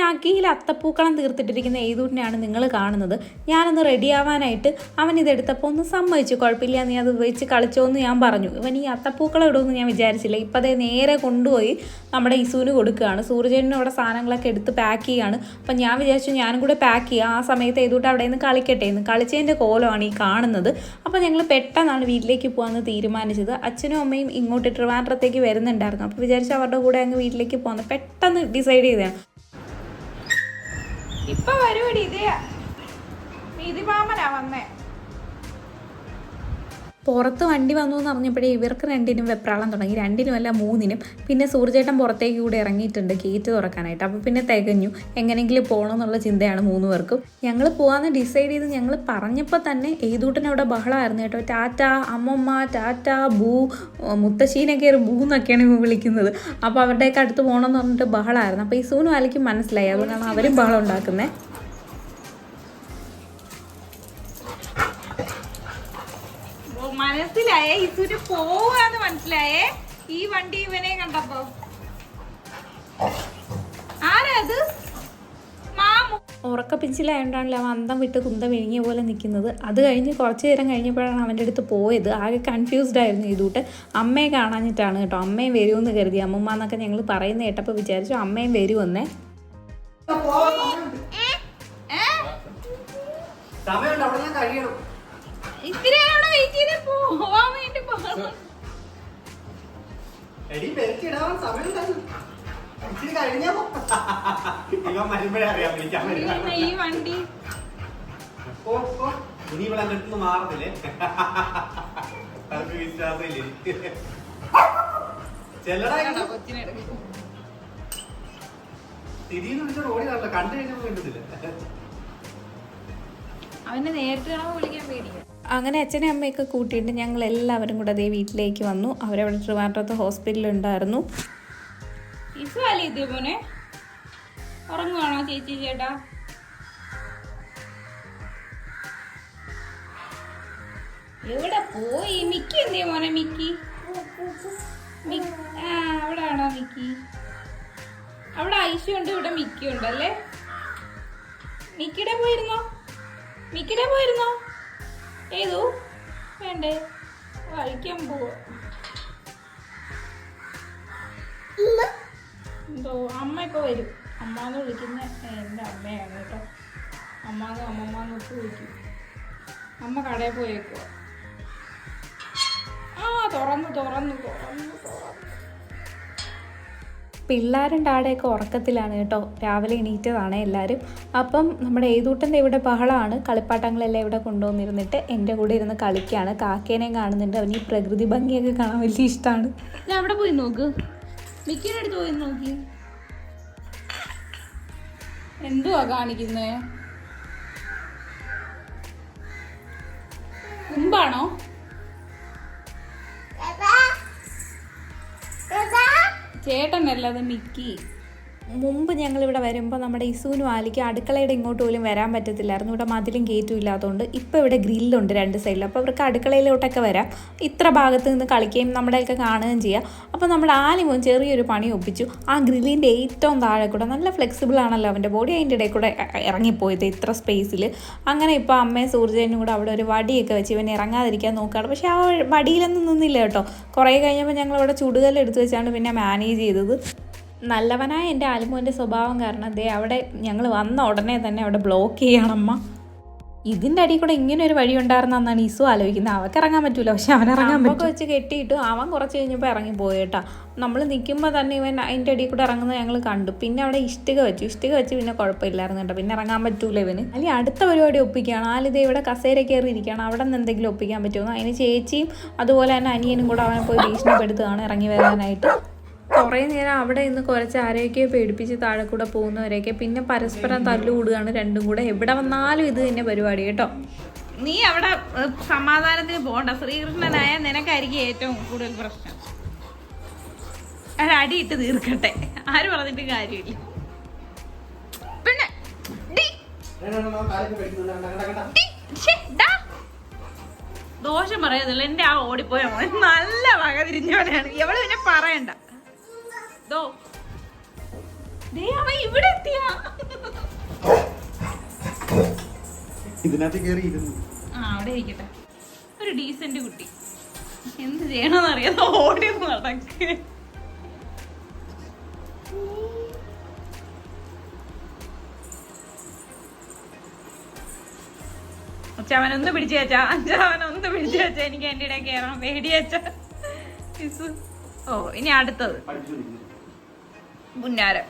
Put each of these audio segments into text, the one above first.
അഖിയിൽ അത്തപ്പൂക്കളം തീർത്തിട്ടിരിക്കുന്ന ഏതൂട്ടിനെയാണ് നിങ്ങൾ കാണുന്നത്? ഞാനൊന്ന് റെഡിയാവാനായിട്ട് അവൻ ഇതെടുത്തപ്പോൾ ഒന്ന് സമ്മതിച്ചു. കുഴപ്പമില്ല നീ അത് വെച്ച് കളിച്ചോ എന്ന് ഞാൻ പറഞ്ഞു. ഇവൻ ഈ അത്തപ്പൂക്കളം ഇടുമെന്ന് ഞാൻ വിചാരിച്ചില്ല. ഇപ്പം അതേ നേരെ കൊണ്ടുപോയി നമ്മുടെ ഇസൂന് കൊടുക്കുകയാണ്. സൂര്യജനും അവിടെ സാധനങ്ങളൊക്കെ എടുത്ത് പാക്ക് ചെയ്യുകയാണ്. അപ്പം ഞാൻ വിചാരിച്ചു ഞാനും കൂടെ പാക്ക് ചെയ്യുക ആ സമയത്ത് ഏതൂട്ട് അവിടെ നിന്ന് കളിക്കട്ടെ എന്ന്. കളിച്ചതിന്റെ കോലമാണ് ഈ കാണുന്നത്. അപ്പോൾ ഞങ്ങൾ പെട്ടെന്നാണ് വീട്ടിലേക്ക് പോകാമെന്ന് തീരുമാനിച്ചത്. അച്ഛനും അമ്മയും ഇങ്ങോട്ട് ട്രിവാൻഡ്രത്തേക്ക് വരുന്നുണ്ടായിരുന്നു. അപ്പോൾ വിചാരിച്ചു അവരുടെ കൂടെ അങ്ങ് വീട്ടിലേക്ക് പോകാമെന്ന് പെട്ടെന്ന് ഡിസൈഡ് ചെയ്തതാണ്. ഇപ്പൊ വരുവടി ഇത് നീതിമാമനാ വന്നേ. പുറത്ത് വണ്ടി വന്നു എന്ന് പറഞ്ഞപ്പോഴേ ഇവർക്ക് രണ്ടിനും വെപ്രാളം തുടങ്ങി. രണ്ടിനും അല്ല മൂന്നിനും. പിന്നെ സൂർജേട്ടൻ പുറത്തേക്ക് കൂടെ ഇറങ്ങിയിട്ടുണ്ട് ഗേറ്റ് തുറക്കാനായിട്ട്. അപ്പോൾ പിന്നെ തികഞ്ഞു. എങ്ങനെയെങ്കിലും പോകണം എന്നുള്ള ചിന്തയാണ് മൂന്ന് പേർക്കും ഞങ്ങൾ പോകാമെന്ന് ഡിസൈഡ് ചെയ്ത് ഞങ്ങൾ പറഞ്ഞപ്പോൾ തന്നെ ഏതൂട്ടനവിടെ ബഹളമായിരുന്നു കേട്ടോ. ടാറ്റ അമ്മമ്മ ടാറ്റ ബൂ മുത്തശ്ശീനൊക്കെ ബൂ എന്നൊക്കെയാണ് വിളിക്കുന്നത്. അപ്പോൾ അവരുടെയൊക്കെ അടുത്ത് പോകണമെന്ന് പറഞ്ഞിട്ട് ബഹളമായിരുന്നു. അപ്പോൾ ഈ സൂനും അലയ്ക്കും മനസ്സിലായി. അതുകൊണ്ടാണ് അവരും ബഹളം ഉണ്ടാക്കുന്നത് മനസ്സിലായേ? ഇസുന് പോവാന്ന് മനസ്സിലായേ? ഈ വണ്ടി ഇവനെ കണ്ടപ്പോ. ആരാ അത്? മാമു. ഉറക്കപ്പിച്ചിലായതുകൊണ്ടാണല്ലോ അവൻ അന്തം വിട്ട് കുന്തം വിഴുങ്ങിയ പോലെ നിൽക്കുന്നത്. അത് കഴിഞ്ഞ് കുറച്ച് നേരം കഴിഞ്ഞപ്പോഴാണ് അവന്റെ അടുത്ത് പോയത്. ആകെ കൺഫ്യൂസ്ഡ് ആയിരുന്നു ഇതൂട്ട് അമ്മയെ കാണാഞ്ഞിട്ടാണ് കേട്ടോ. അമ്മയും വരുമെന്ന് കരുതി. അമ്മമ്മ എന്നൊക്കെ ഞങ്ങൾ പറയുന്ന കേട്ടപ്പോൾ വിചാരിച്ചു അമ്മയും വരുമെന്നേ? സമയമുണ്ട്. അവിടെ ഞാൻ കഴിയണം. ഇത്തിരി നേരം അവിടെ വെയിറ്റ് ചെയ്ത് പോവാൻ വേണ്ടി പോകണം എടി പെരുക്കിടാൻ സമയമുണ്ടായിരുന്നു ഇച്ചിരി കഴിഞ്ഞോ ഇവൻ വരുമ്പോഴേ അറിയാം വിളിക്കാൻ വരിക ഈ വണ്ടി. ഓ ഓ ഇനി ഇവിടെ എന്റെ അടുത്ത് മാറത്തില്ലേ? അവർക്ക് വിശ്വാസമില്ലേ? ചെല്ലടാ കണ്ടോ, കൊച്ചിനെടുക്കും തിരിയുന്ന വിളിച്ചോട് ഓടി കണ്ടു കഴിഞ്ഞപ്പോൾ വേണ്ടതില്ല അവനെ നേരിട്ട് കാണാൻ വിളിക്കാൻ പേടിയാ. അങ്ങനെ അച്ഛനെയും അമ്മയൊക്കെ കൂട്ടിയിട്ട് ഞങ്ങൾ എല്ലാവരും കൂടെ അതേ വീട്ടിലേക്ക് വന്നു. അവരവിടെ ട്രിവാൻഡ്രത്ത് ഇത് മോനെ. ഉറങ്ങുവാണോ ചേച്ചി ചേട്ടാ? എവിടെ പോയി? മിക്കി എന്തേ മോനെ മിക്കി? ആ അവിടെ ആണോ മിക്കി? അവിടെ ഐശു ഉണ്ട് ഇവിടെ മിക്കി ഉണ്ടല്ലേ മിക്കിടെ പോയിരുന്നോ? മിക്കിടെ പോയിരുന്നോ? ഏതു? വേണ്ടേ. കഴിക്കാൻ പോവാ. എന്തോ അമ്മ ഇപ്പൊ വരും. അമ്മാന്ന് വിളിക്കുന്ന എന്റെ അമ്മയാണ് കേട്ടോ. അമ്മാന്ന് അമ്മമ്മന്നൊക്കെ വിളിക്കും. അമ്മ കടയിൽ പോയേക്കുവാ. ആ തുറന്നു തുറന്നു തുറന്നു. തുറന്നു ആടെയൊക്കെ ഉറക്കത്തിലാണ് കേട്ടോ. രാവിലെ എണീറ്റതാണ് എല്ലാവരും അപ്പം നമ്മുടെ ഏതൂട്ടന്റെ ഇവിടെ ബഹളമാണ് കളിപ്പാട്ടങ്ങളെല്ലാം ഇവിടെ കൊണ്ടുവന്നിരുന്നിട്ട് എന്റെ കൂടെ ഇരുന്ന് കളിക്കുകയാണ് കാക്കേനെയും കാണുന്നുണ്ട്. അവന് ഈ പ്രകൃതി ഭംഗിയൊക്കെ കാണാൻ വലിയ ഇഷ്ടമാണ് അവിടെ പോയി നോക്ക്. മിക്കിയുടെ അടുത്ത് പോയി നോക്കി. എന്തുവാ കാണിക്കുന്നേ? മുമ്പാണോ ചേട്ടനല്ല അത് മിക്കി. മുമ്പ് ഞങ്ങളിവിടെ വരുമ്പോൾ നമ്മുടെ ഇസൂനും ആലിക്ക് അടുക്കളയുടെ ഇങ്ങോട്ട് പോലും വരാൻ പറ്റത്തില്ലായിരുന്നു. ഇവിടെ മതിലും ഗേറ്റും ഇല്ലാത്തതുകൊണ്ട് ഇപ്പോൾ ഇവിടെ ഗ്രില്ലുണ്ട് രണ്ട് സൈഡിൽ അപ്പോൾ അവർക്ക് അടുക്കളയിലോട്ടൊക്കെ വരാം. ഇത്ര ഭാഗത്ത് നിന്ന് കളിക്കുകയും നമ്മുടെയൊക്കെ കാണുകയും ചെയ്യാം. അപ്പോൾ നമ്മൾ ആലിമോ ചെറിയൊരു പണി ഒപ്പിച്ചു. ആ ഗ്രില്ലിന്റെ ഏറ്റവും താഴെ കൂടെ നല്ല ഫ്ലെക്സിബിൾ ആണല്ലോ അവന്റെ ബോഡി അതിന്റെ ഇടയിൽ കൂടെ ഇറങ്ങിപ്പോയത് ഇത്ര സ്പേസിൽ അങ്ങനെ ഇപ്പോൾ അമ്മയും സൂർജനും കൂടെ അവിടെ ഒരു വടിയൊക്കെ വെച്ച് ഇവൻ ഇറങ്ങാതിരിക്കാൻ നോക്കുകയാണ് പക്ഷേ ആ വടിയിലൊന്നും നിന്നില്ല കേട്ടോ. കുറേ കഴിഞ്ഞപ്പോൾ ഞങ്ങൾ അവിടെ ചുടുകല്ല് എടുത്ത് വെച്ചാണ് പിന്നെ മാനേജ് ചെയ്തത്. നല്ലവനായ എന്റെ ആലുമോന്റെ സ്വഭാവം കാരണം ദേ അവിടെ ഞങ്ങൾ വന്ന ഉടനെ തന്നെ അവിടെ ബ്ലോക്ക് ചെയ്യണമ്മ. ഇതിന്റെ അടി കൂടെ ഇങ്ങനെ ഒരു വഴി ഉണ്ടായിരുന്നാണ് ഈസു ആലോചിക്കുന്നത്. അവർക്ക് ഇറങ്ങാൻ പറ്റൂല. പക്ഷെ അവൻ ഇറങ്ങാൻ പറ്റും. വെച്ച് കെട്ടിയിട്ട് അവൻ കുറച്ച് കഴിഞ്ഞപ്പോൾ ഇറങ്ങി പോയി കേട്ടോ. നമ്മൾ നിൽക്കുമ്പോൾ തന്നെ ഇവൻ അതിന്റെ അടി കൂടെ ഇറങ്ങുന്നത് ഞങ്ങൾ കണ്ടു. പിന്നെ അവിടെ ഇഷ്ടിക വെച്ചു. ഇഷ്ടിക വെച്ച് പിന്നെ കുഴപ്പമില്ലായിരുന്നു കേട്ടോ. പിന്നെ ഇറങ്ങാൻ പറ്റൂല ഇവന്. അല്ലെങ്കിൽ അടുത്ത പരിപാടി ഒപ്പിക്കുകയാണ്. ആലിതേ ഇവിടെ കസേര കയറി ഇരിക്കുകയാണ് അവിടെ നിന്ന് എന്തെങ്കിലും ഒപ്പിക്കാൻ പറ്റുമോ അതിന് ചേച്ചിയും അതുപോലെ തന്നെ അനിയനും കൂടെ അവനെ പോയി ഭീഷണിപ്പെടുത്തുകയാണ് ഇറങ്ങി വരാനായിട്ട്. കുറേ നേരം അവിടെ നിന്ന് കുറച്ച് ആരെയൊക്കെ പേടിപ്പിച്ച് താഴെ കൂടെ പോകുന്നവരെയൊക്കെ പിന്നെ പരസ്പരം തല്ലുകൂടുകയാണ് രണ്ടും കൂടെ. എവിടെ വന്നാലും ഇത് തന്നെ പരിപാടി കേട്ടോ. നീ അവിടെ സമാധാനത്തിന് പോകണ്ട. ശ്രീകൃഷ്ണനായ നിനക്കായിരിക്കും ഏറ്റവും കൂടുതൽ പ്രശ്നം. അടിയിട്ട് തീർക്കട്ടെ. ആര് പറഞ്ഞിട്ട് കാര്യമില്ല. പിന്നെ. ദോഷം പറയുന്നില്ല എന്റെ ആ ഓടിപ്പോയ മോൻ നല്ല വക തിരിഞ്ഞവനാണ്. എവൾ പിന്നെ പറയണ്ട. ദോ. ദേ ഇരുന്നു. ആ അവിടെ ഇരിക്കട്ടെ. ഒരു ഡീസന്റ് കുട്ടി. എന്ത് ചെയ്യണമെന്ന് അറിയാതെ ഓടി നടക്ക്. അച്ഛാവനൊന്ന് പിടിച്ചു വെച്ചാ അഞ്ചാവനൊന്ന് പിടിച്ചു വെച്ചാ എനിക്ക് എന്റെ ഇടയിൽ കയറാൻ പേടിയച്ചാ ഓ ഇനി അടുത്തത്. പുന്നാരം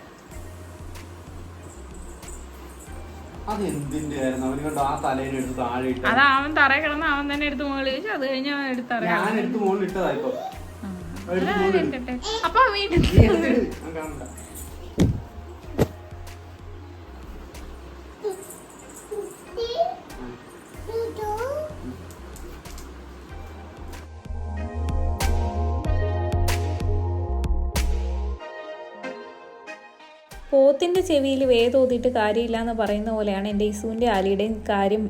അത് അവൻ തറ കിടന്ന് അവൻ തന്നെ എടുത്ത് മുകളിൽ വെച്ചു അത് കഴിഞ്ഞ് അവൻ എടുത്ത് ഇട്ടതാ ഇപ്പൊ. അപ്പൊ വീട്ടിൽ തോതിയിട്ട് ചെവിയിൽ വേദോതിയിട്ട് കാര്യമില്ല എന്ന് പറയുന്ന പോലെയാണ് എന്റെ ഇസുവിന്റെ ആലിയുടെയും കാര്യം.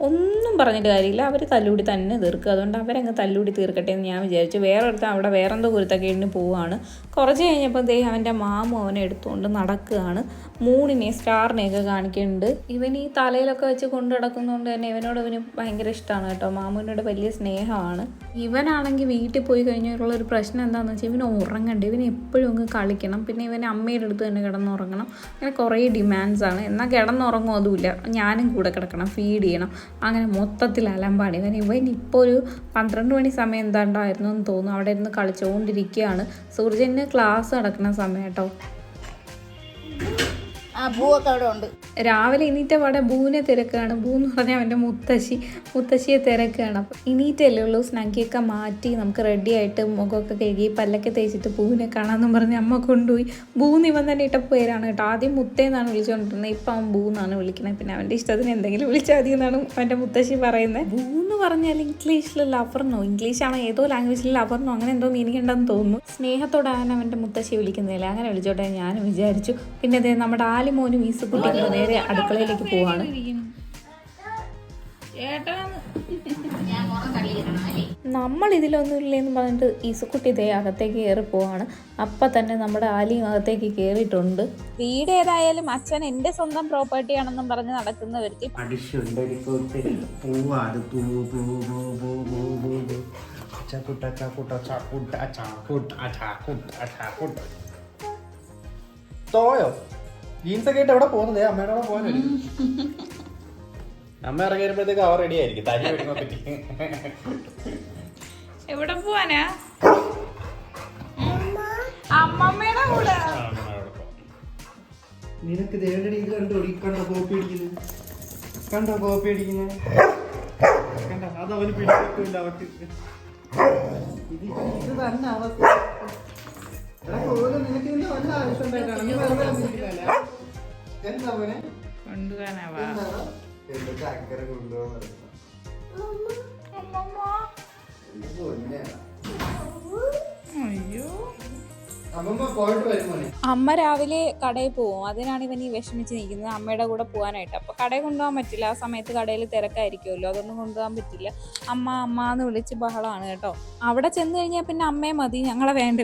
ഒന്നും പറഞ്ഞിട്ട് കാര്യമില്ല. അവർ തല്ലുകൂടി തന്നെ തീർക്കുക അതുകൊണ്ട് അവരങ്ങ് തല്ലുകൂടി തീർക്കട്ടെ എന്ന് ഞാൻ വിചാരിച്ചു. വേറെ ഒരുത്തം അവിടെ വേറെന്തോ കുരുത്തൊക്കെ എണ്ണി പോവുകയാണ്. കുറച്ച് കഴിഞ്ഞപ്പോൾ ദേ അവന്റെ മാമു അവനെ എടുത്തുകൊണ്ട് നടക്കുകയാണ്. മൂണിനെ സ്റ്റാറിനെയൊക്കെ കാണിക്കുന്നുണ്ട്. ഇവൻ ഈ തലയിലൊക്കെ വെച്ച് കൊണ്ടു നടക്കുന്നതുകൊണ്ട് തന്നെ ഇവനോട് ഇവന് ഭയങ്കര ഇഷ്ടമാണ് കേട്ടോ. മാമുവിനോട് വലിയ സ്നേഹമാണ്. ഇവനാണെങ്കിൽ വീട്ടിൽ പോയി കഴിഞ്ഞുള്ള ഒരു പ്രശ്നം എന്താണെന്ന് വെച്ചാൽ ഇവന് ഉറങ്ങണ്ട. ഇവന് എപ്പോഴും അങ്ങ് കളിക്കണം. പിന്നെ ഇവൻ അമ്മയുടെ അടുത്ത് തന്നെ കിടന്നുറങ്ങണം അങ്ങനെ കുറേ ഡിമാൻഡ്സ് ആണ്. എന്നാൽ കിടന്നുറങ്ങും അതുമില്ല. ഞാനും കൂടെ കിടക്കണം ഫീഡ് ചെയ്യണം. അങ്ങനെ മൊത്തത്തിൽ അലമ്പാണ്. ഇവൻ ഇവൻ ഇപ്പോൾ ഒരു പന്ത്രണ്ട് മണി സമയം എന്താണ്ടായിരുന്നു എന്ന് തോന്നുന്നു. അവിടെ ഇരുന്ന് കളിച്ചുകൊണ്ടിരിക്കുകയാണ്. സൂർജന് ക്ലാസ് നടക്കുന്ന സമയം കേട്ടോ ആ പൂവൊക്കെ അവിടെ ഉണ്ട്. രാവിലെ ഇനീറ്റ പാടെ ഭൂവിനെ തിരക്കുകയാണ് ബൂ എന്ന് പറഞ്ഞാൽ അവന്റെ മുത്തശ്ശി. മുത്തശ്ശിയെ തിരക്കാണ്. അപ്പം ഇനീറ്റല്ലേ ഉള്ളൂ. സ്നാക്കിയൊക്കെ മാറ്റി നമുക്ക് റെഡി ആയിട്ട് മുഖമൊക്കെ കഴുകി പല്ലൊക്കെ തേച്ചിട്ട് പൂവിനെ കാണാമെന്നും പറഞ്ഞ് അമ്മ കൊണ്ടുപോയി. ബൂന്ന് ഇവൻ തന്നെ ഇട്ട പേരാണ് കേട്ടോ. ആദ്യം മുത്തേന്നാണ് വിളിച്ചുകൊണ്ടിരുന്നത് ഇപ്പം അവൻ ബൂന്നാണ് വിളിക്കുന്നത് പിന്നെ അവന്റെ ഇഷ്ടത്തിന് എന്തെങ്കിലും വിളിച്ചാൽ മതി എന്നാണ് അവന്റെ മുത്തശ്ശി പറയുന്നത് ബൂ എന്ന് പറഞ്ഞാൽ ഇംഗ്ലീഷിൽ ലവർന്നോ ഇംഗ്ലീഷാണോ? ഏതോ ലാംഗ്വേജിൽ ലവർന്നോ അങ്ങനെ എന്തോ മീനിങ് ഉണ്ടെന്ന് തോന്നുന്നു. സ്നേഹത്തോടാണ് അവന്റെ മുത്തശ്ശി വിളിക്കുന്നില്ല അങ്ങനെ വിളിച്ചോട്ടെ ഞാനും വിചാരിച്ചു. പിന്നെ ദേ നമ്മുടെ ആലിമോനും ഈസുക്കുട്ടിക്കും നേരെ അടുക്കളയിലേക്ക് പോവാണ്. നമ്മൾ നമ്മൾ ഇതിലൊന്നുമില്ലെന്ന് പറഞ്ഞിട്ട് ഈസുക്കുട്ടി ഇതേ അകത്തേക്ക് കയറി പോവാണ്. അപ്പം തന്നെ നമ്മുടെ ആലിയും അകത്തേക്ക് കയറിയിട്ടുണ്ട്. വീട് ഏതായാലും അച്ഛൻ എന്റെ സ്വന്തം പ്രോപ്പർട്ടി ആണെന്നും പറഞ്ഞ് നടക്കുന്ന വരുത്തി. ചക്കുട്ട ചക്കുട്ട ചക്കുട്ട ചക്കുട്ട ചക്കുട്ട ചക്കുട്ട. തോയോ? ജീൻസ് ഒക്കെ ഇട്ട് എവിടെ പോകുന്നത്? അമ്മയുടെ കൂടെ പോകാൻ അമ്മ ഇറങ്ങി വരുമ്പോഴത്തേക്ക് അവർ റെഡി ആയിരിക്കും. തനി വരുമ്പോ പറ്റി. എവിടെ പോവാനാ? അമ്മമ്മയുടെ കൂടെ. നിനക്ക് ദേവന്റെ ഇത് കണ്ടോ ഈ കണ്ടോ കോപ്പി അടിക്കുന്നത് കണ്ടോ കോപ്പി അടിക്കുന്നത് കണ്ടോ അതവന് അവന് പിടിക്കില്ല അവർക്ക് ഇത് തന്നെ അവസ്ഥ നിനക്ക് ഇതിന്റെ വല്ല ആവശ്യം ഉണ്ടായിട്ടാണ്? നീ വെറുതെ. എന്താ മോനെ? കൊണ്ടുപോകാനാവാ. എന്റെ ചക്കര കൊണ്ടുപോകാൻ. അയ്യോ. അമ്മമ്മ പോയിട്ട് വരും അമ്മ രാവിലെ കടയിൽ പോവും അതിനാണ് ഇവൻ ഈ വിഷമിച്ച് നിൽക്കുന്നത്. അമ്മയുടെ കൂടെ പോകാനായിട്ട്. അപ്പോൾ കടയിൽ കൊണ്ടുപോകാൻ പറ്റില്ല. ആ സമയത്ത് കടയിൽ തിരക്കായിരിക്കുമല്ലോ. അതൊന്നും കൊണ്ടുപോകാൻ പറ്റില്ല. അമ്മ അമ്മ എന്ന് വിളിച്ച് ബഹളമാണ് കേട്ടോ. അവിടെ ചെന്ന് കഴിഞ്ഞാൽ പിന്നെ അമ്മയെ മതി. ഞങ്ങളെ വേണ്ട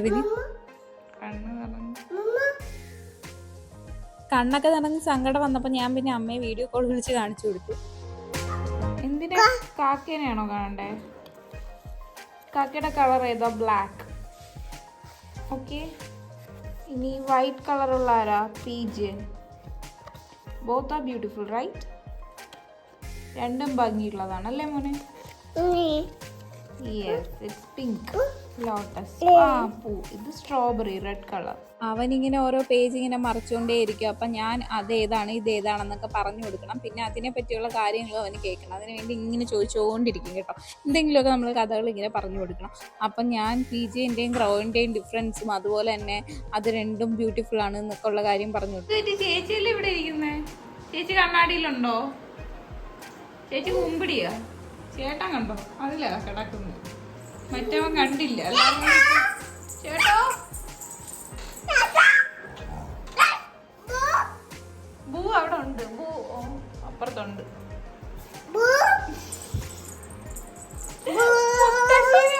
കണ്ണൊക്കെ നിറഞ്ഞ് സങ്കടം വന്നപ്പോൾ ഞാൻ പിന്നെ അമ്മയെ വീഡിയോ കോൾ വിളിച്ച് കാണിച്ചു കൊടുത്തു. എന്തിനാ? കാക്കേനെയാണോ കാണണ്ടേ? കാക്കയുടെ കളർ ഏതാ ബ്ലാക്ക് ഓക്കെ ഇനി വൈറ്റ് കളറുള്ള ആരാ? പീജിയൻ ബോത്ത് ആ ബ്യൂട്ടിഫുൾ റൈറ്റ് രണ്ടും ഭംഗിയുള്ളതാണ് അല്ലേ മോനെ? യെസ് ഇറ്റ്സ് പിങ്ക് ലോട്ടസ് ആ പൂ. ഇത് സ്ട്രോബെറി റെഡ് കളർ അവനിങ്ങനെ ഓരോ പേജ് ഇങ്ങനെ മറിച്ചുകൊണ്ടേ ഇരിക്കും. അപ്പം ഞാൻ അതേതാണ് ഇതേതാണെന്നൊക്കെ പറഞ്ഞു കൊടുക്കണം. പിന്നെ അതിനെ പറ്റിയുള്ള കാര്യങ്ങളും അവന് കേൾക്കണം. അതിന് വേണ്ടി ഇങ്ങനെ ചോദിച്ചുകൊണ്ടിരിക്കും കേട്ടോ. എന്തെങ്കിലുമൊക്കെ നമ്മൾ കഥകൾ ഇങ്ങനെ പറഞ്ഞു കൊടുക്കണം. അപ്പം ഞാൻ പി ജിന്റെയും ക്രൗവിന്റെയും ഡിഫറൻസും അതുപോലെ തന്നെ അത് രണ്ടും ബ്യൂട്ടിഫുൾ ആണ് എന്നൊക്കെ ഉള്ള കാര്യം പറഞ്ഞു കൊടുക്കും ചേച്ചിയല്ലേ ഇവിടെ ചേച്ചി കണ്ണാടിയിലുണ്ടോ? ചേച്ചി കുമ്പിടിയാ? ചേട്ടൻ കണ്ടോ? അതിലാ കിടക്കുന്നത്. മറ്റവൻ കണ്ടില്ല. ചേട്ടോ? ബൂ അവിടെ ഉണ്ട്. ബൂ അപ്പുറത്തുണ്ട്.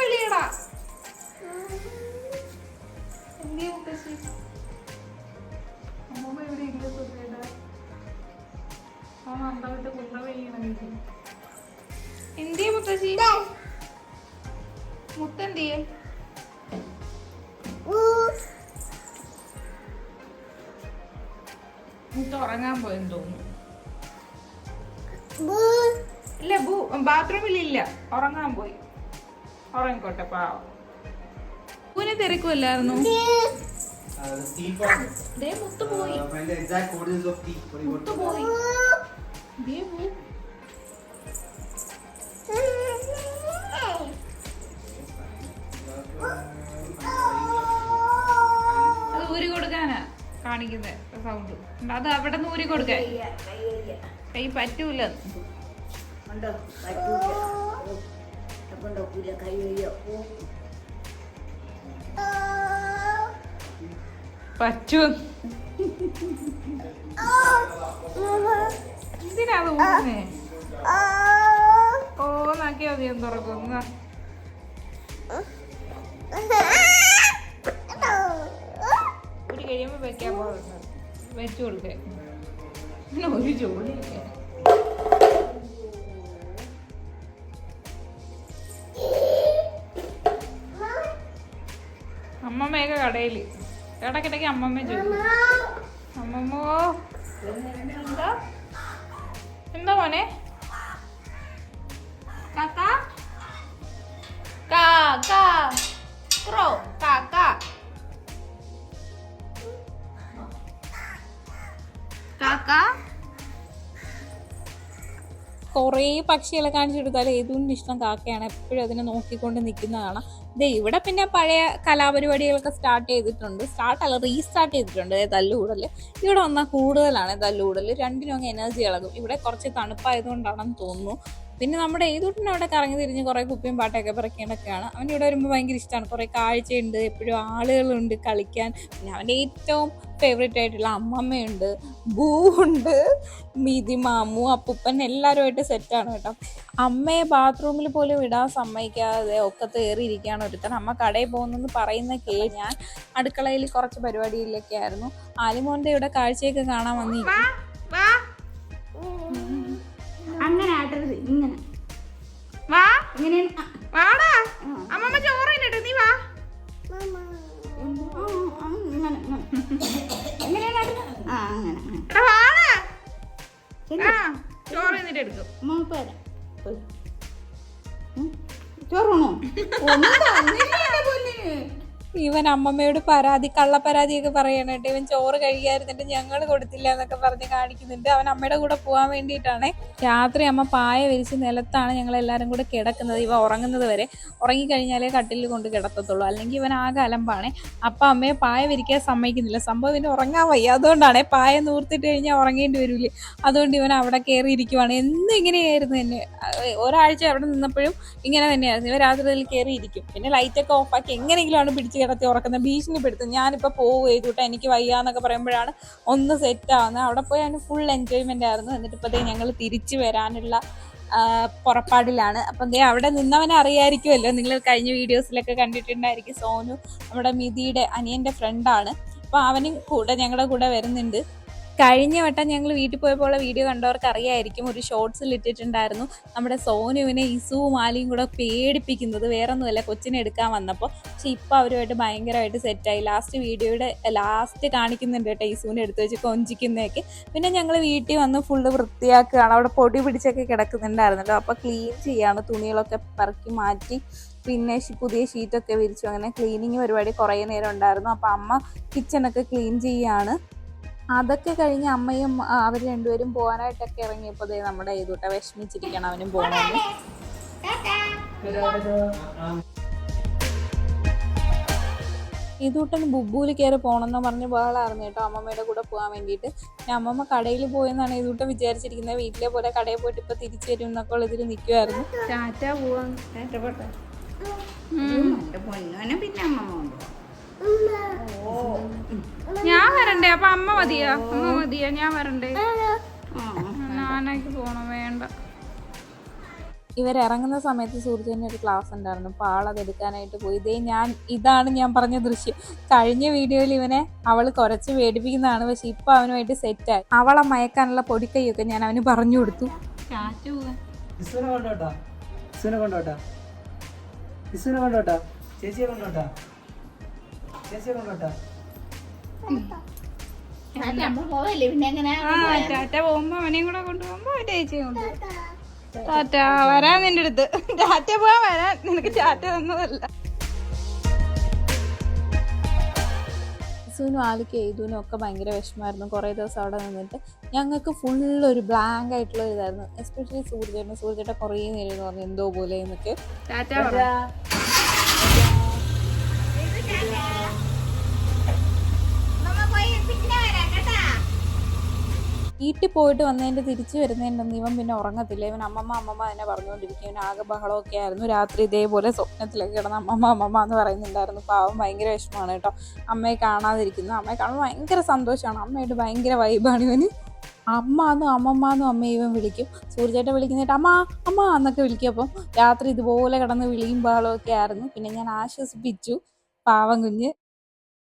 വിളിയെടാ. എന്തിയെ ഇല്ല സുഖേടാ. ആ നന്നായിട്ട് കുണ്ട പെയ്യണം മുത്തശ്ശി? മുത്തെന്തിയേ? മുത്ത ഉറങ്ങാൻ പോയെന്ന് തോന്നുന്നു. ഇല്ല ബൂ ബാത്റൂമിൽ ഇല്ല. ഉറങ്ങാൻ പോയി. ഉറങ്ങിക്കോട്ടെ പാവം. പൂനെ തിരക്കുമല്ലായിരുന്നു ദേ മുത്ത് പോയി. Find the കാണിക്കുന്നത് സൗണ്ട് അത് അവിടെ നിന്ന് ഊരി കൊടുക്കാൻ കൈ പറ്റൂല. പറ്റൂ. എന്തിനാ ഓ നാക്കിയാ മതി തുറക്കുന്ന ഒരു കഴിയുമ്പോ വെക്കാൻ പോകുന്നത് വെച്ചു കൊടുക്കേ ഇങ്ങനെ ഒരു ജോലിയില്ല. അമ്മമ്മയൊക്കെ കടയിൽ ഇടയ്ക്കിടയ്ക്ക് അമ്മമ്മ ചോദിക്കും. അമ്മമ്മോ. എന്താ എന്താ മോനെ കാ കാ. കാക്ക. കുറേ പക്ഷികളെ കാണിച്ചു കൊടുത്താൽ ഏതുകൊണ്ട് ഇഷ്ടം കാക്കയാണ് എപ്പോഴും അതിനെ നോക്കിക്കൊണ്ട് നിൽക്കുന്നതാണ്. ഇത് ഇവിടെ പിന്നെ പഴയ കലാപരിപാടികളൊക്കെ സ്റ്റാർട്ട് ചെയ്തിട്ടുണ്ട്. സ്റ്റാർട്ട് അല്ല റീസ്റ്റാർട്ട് ചെയ്തിട്ടുണ്ട്. തല്ലുകൂടൽ. ഇവിടെ വന്നാൽ കൂടുതലാണ് തല്ലുകൂടൽ. രണ്ടിനും അങ്ങ് എനർജി ഇളകും. ഇവിടെ കുറച്ച് തണുപ്പായതുകൊണ്ടാണെന്ന് തോന്നുന്നു. പിന്നെ നമ്മുടെ ഏതൂട്ടിനും അവിടെ കറങ്ങി തിരിഞ്ഞ് കുറേ കുപ്പിയും പാട്ടൊക്കെ പിറക്കേണ്ടൊക്കെയാണ് അവൻ ഇവിടെ വരുമ്പോൾ ഭയങ്കര ഇഷ്ടമാണ് കുറേ കാഴ്ചയുണ്ട് എപ്പോഴും ആളുകളുണ്ട് കളിക്കാൻ. പിന്നെ അവന്റെ ഏറ്റവും ഫേവറേറ്റ് ആയിട്ടുള്ള അമ്മമ്മയുണ്ട് ബൂ ഉണ്ട് മീതി മാമു അപ്പൂപ്പൻ എല്ലാവരുമായിട്ട് സെറ്റാണ് കേട്ടോ. അമ്മയെ ബാത്റൂമിൽ പോലും ഇടാൻ സമ്മതിക്കാതെ ഒക്കെ തേറിയിരിക്കുകയാണ് ഒരുത്തൻ. അമ്മ കടയിൽ പോകുന്നെന്ന് പറയുന്ന കേ ഞാൻ അടുക്കളയിൽ കുറച്ച് പരിപാടിയിലൊക്കെ ആയിരുന്നു. ആലിമോന്റെ ഇവിടെ കാഴ്ചയൊക്കെ കാണാൻ വന്നിരിക്കും അങ്ങനെ ആട്ടരുത് ഇങ്ങനെ. വാ. ഇങ്ങനെ വാടാ. അമ്മമ്മ ചോറിനിട്ട് നീ വാ. ആ, ആ, ഇങ്ങനെ ഇങ്ങനെ. ആ അങ്ങനെ അങ്ങനെ. വാടാ. ആ ചോറ് എന്നിട്ട് എടുക്കും. ചോറ് പൊന്നിന്. ഇവൻ അമ്മമ്മയോട് പരാതി കള്ള പരാതിയൊക്കെ പറയാനായിട്ട് ഇവൻ ചോറ് കഴിക്കാതിരുന്നിട്ട് ഞങ്ങൾ കൊടുത്തില്ല എന്നൊക്കെ പറഞ്ഞ് കാണിക്കുന്നുണ്ട്. അവൻ അമ്മയുടെ കൂടെ പോകാൻ വേണ്ടിയിട്ടാണ്. രാത്രി അമ്മ പായ വിരിച്ച് നിലത്താണ് ഞങ്ങൾ എല്ലാവരും കൂടെ കിടക്കുന്നത്. ഇവ ഉറങ്ങുന്നത് വരെ ഉറങ്ങിക്കഴിഞ്ഞാലേ കട്ടിലിൽ കൊണ്ട് കിടത്തത്തുള്ളൂ അല്ലെങ്കിൽ ഇവൻ ആകെ അലമ്പാണ്. അപ്പം അമ്മയെ പായ വിരിക്കാൻ സമ്മതിക്കുന്നില്ല. സംഭവം ഇവന് ഉറങ്ങാൻ വയ്യ. അതുകൊണ്ടാണ് പായ നൂർത്തിട്ട് കഴിഞ്ഞാൽ ഉറങ്ങേണ്ടി വരില്ലേ അതുകൊണ്ട് ഇവൻ അവിടെ കയറി ഇരിക്കുവാണ്. എന്നും തന്നെ ഒരാഴ്ച അവിടെ നിന്നപ്പോഴും ഇങ്ങനെ തന്നെയായിരുന്നു. ഇവ രാത്രിയിൽ കയറി ഇരിക്കും. പിന്നെ ലൈറ്റൊക്കെ ഓഫാക്കി എങ്ങനെയെങ്കിലും ആണ് പിടിച്ച് കിടത്തി ഉറക്കുന്നത്. ഭീഷണിപ്പെടുത്തും. ഞാനിപ്പോൾ പോവുക ചെയ്തുട്ട് എനിക്ക് വയ്യാന്നൊക്കെ പറയുമ്പോഴാണ് ഒന്ന് സെറ്റ് ആവുന്നത്. അവിടെ പോയി ഫുൾ എൻജോയ്മെന്റ് ആയിരുന്നു. എന്നിട്ട് ഇപ്പോഴത്തേക്ക് ഞങ്ങൾ തിരിച്ചു വരാനുള്ള പുറപ്പാടിലാണ്. അപ്പം ദേ അവിടെ നിന്നവനെ അറിയായിരിക്കുമല്ലോ. നിങ്ങൾ കഴിഞ്ഞ വീഡിയോസിലൊക്കെ കണ്ടിട്ടുണ്ടായിരിക്കും സോനു നമ്മുടെ മിതിയുടെ അനിയന്റെ ഫ്രണ്ടാണ് അപ്പോൾ അവനും കൂടെ ഞങ്ങളുടെ കൂടെ വരുന്നുണ്ട്. കഴിഞ്ഞ വട്ടം ഞങ്ങൾ വീട്ടിൽ പോയപ്പോൾ വീഡിയോ കണ്ടവർക്ക് അറിയായിരിക്കും. ഒരു ഷോർട്സിൽ ഇട്ടിട്ടുണ്ടായിരുന്നു. നമ്മുടെ സോനുവിനെ ഇസുവും മാലിയും കൂടെ പേടിപ്പിക്കുന്നത്. വേറെ ഒന്നുമല്ല കൊച്ചിനെ എടുക്കാൻ വന്നപ്പോൾ പക്ഷെ ഇപ്പോൾ അവരുമായിട്ട് ഭയങ്കരമായിട്ട് സെറ്റായി ലാസ്റ്റ് വീഡിയോയുടെ ലാസ്റ്റ് കാണിക്കുന്നുണ്ട് കേട്ടോ ഇസുവിനെ എടുത്ത് വെച്ച് കൊഞ്ചിക്കുന്നതൊക്കെ. പിന്നെ ഞങ്ങൾ വീട്ടിൽ വന്ന് ഫുള്ള് വൃത്തിയാക്കുകയാണ്. അവിടെ പൊടി പിടിച്ചൊക്കെ കിടക്കുന്നുണ്ടായിരുന്നല്ലോ. അപ്പോൾ ക്ലീൻ ചെയ്യാണ്. തുണികളൊക്കെ പറക്കി മാറ്റി. പിന്നെ പുതിയ ഷീറ്റൊക്കെ വിരിച്ചു. അങ്ങനെ ക്ലീനിങ് പരിപാടി കുറേ നേരം ഉണ്ടായിരുന്നു. അപ്പോൾ അമ്മ കിച്ചണൊക്കെ ക്ലീൻ ചെയ്യാണ്. അതൊക്കെ കഴിഞ്ഞ് അമ്മയും അവർ രണ്ടുപേരും പോകാനായിട്ടൊക്കെ ഇറങ്ങിയപ്പോൾ ദേ നമ്മുടെ ഇതൂട്ട വിഷമിച്ചിരിക്കണം അവനും പോകണം ഇതൂട്ടൻ ബുബൂൽ കയറി പോകണമെന്ന് പറഞ്ഞ് ബഹളായിരുന്നു കേട്ടോ അമ്മമ്മയുടെ കൂടെ പോകാൻ വേണ്ടിയിട്ട്. പിന്നെ അമ്മമ്മ കടയിൽ പോയെന്നാണ് ഇതൂട്ടം വിചാരിച്ചിരിക്കുന്നത്. വീട്ടിലെ പോലെ കടയിൽ പോയിട്ട് ഇപ്പൊ തിരിച്ചു വരും എന്നൊക്കെ ഉള്ള ഇതിൽ നിൽക്കുമായിരുന്നു പിന്നെ അമ്മ കൊണ്ടുപോകും ഞാൻ വരണ്ടേ അപ്പൊ അമ്മ മതിയാ? അമ്മ മതിയാ? ഞാൻ വരണ്ടേ? ഞാനേക്ക് പോണം വേണ്ട. ഇവരിറങ്ങുന്ന സമയത്ത് സൂര്യന് ഒരു ക്ലാസ് ഉണ്ടായിരുന്നു. അപ്പോൾ ആളത് എടുക്കാനായിട്ട് പോയി. ഇതേ ഞാൻ ഇതാണ് ഞാൻ പറഞ്ഞ ദൃശ്യം. കഴിഞ്ഞ വീഡിയോയിൽ ഇവനെ അവൾ കുറച്ച് പേടിപ്പിക്കുന്നതാണ്. പക്ഷെ ഇപ്പൊ അവനുമായിട്ട് സെറ്റായി അവളെ മയക്കാനുള്ള പൊടിക്കൈയൊക്കെ ഞാൻ അവന് പറഞ്ഞു കൊടുത്തു. ചേച്ചിയെ കൊണ്ടോട്ടാ. ചേച്ചിയെ കൊണ്ടോട്ടാ. ടാറ്റ പോകുമ്പോ അവനെയും കൂടെ കൊണ്ടുപോകുമ്പോ ചേച്ചിയും കൊണ്ടുപോകും ടാറ്റ. വരാൻ നിന്റെ അടുത്ത്. ടാറ്റ പോവാൻ വരാൻ നിനക്ക് ടാറ്റ തന്നതല്ല. ഇസുവിനും ആലിക്ക് എഴുതുവിനും ഒക്കെ ഭയങ്കര വിഷമമായിരുന്നു. കുറേ ദിവസം അവിടെ നിന്നിട്ട് ഞങ്ങൾക്ക് ഫുള്ള് ഒരു ബ്ലാങ്ക് ആയിട്ടുള്ള ഒരു ഇതായിരുന്നു. എസ്പെഷ്യലി സൂര്യചേട്ടൻ സൂര്യചേട്ടൻ കുറേ നേരം പറഞ്ഞു എന്തോ പോലെ എന്നൊക്കെ ടാറ്റ വീട്ടിൽ പോയിട്ട് വന്നതിന്റെ തിരിച്ചു വരുന്നതിന്റെ ഇവൻ പിന്നെ ഉറങ്ങത്തില്ല. ഇവൻ അമ്മമ്മ അമ്മമ്മ തന്നെ പറഞ്ഞുകൊണ്ടിരിക്കും. ഇവൻ ആകെ ബഹളമൊക്കെ ആയിരുന്നു. രാത്രി ഇതേപോലെ സ്വപ്നത്തിലൊക്കെ കിടന്ന് അമ്മമ്മ അമ്മമ്മ എന്ന് പറയുന്നുണ്ടായിരുന്നു. പാവം ഭയങ്കര വിഷമമാണ് കേട്ടോ. അമ്മയെ കാണാതിരിക്കുന്നു. അമ്മയെ കാണുമ്പോൾ ഭയങ്കര സന്തോഷമാണ്. അമ്മയായിട്ട് ഭയങ്കര വൈബാണ് ഇവന്. അമ്മ എന്നും അമ്മമ്മ എന്നും അമ്മ ഇവൻ വിളിക്കും. സൂര്യചേട്ടൻ വിളിക്കുന്നിട്ട് അമ്മ അമ്മ എന്നൊക്കെ വിളിക്കും. അപ്പം രാത്രി ഇതുപോലെ കിടന്ന് വിളിയും ബഹളമൊക്കെ ആയിരുന്നു. പിന്നെ ഞാൻ ആശ്വസിപ്പിച്ചു. പാവം കുഞ്ഞ്.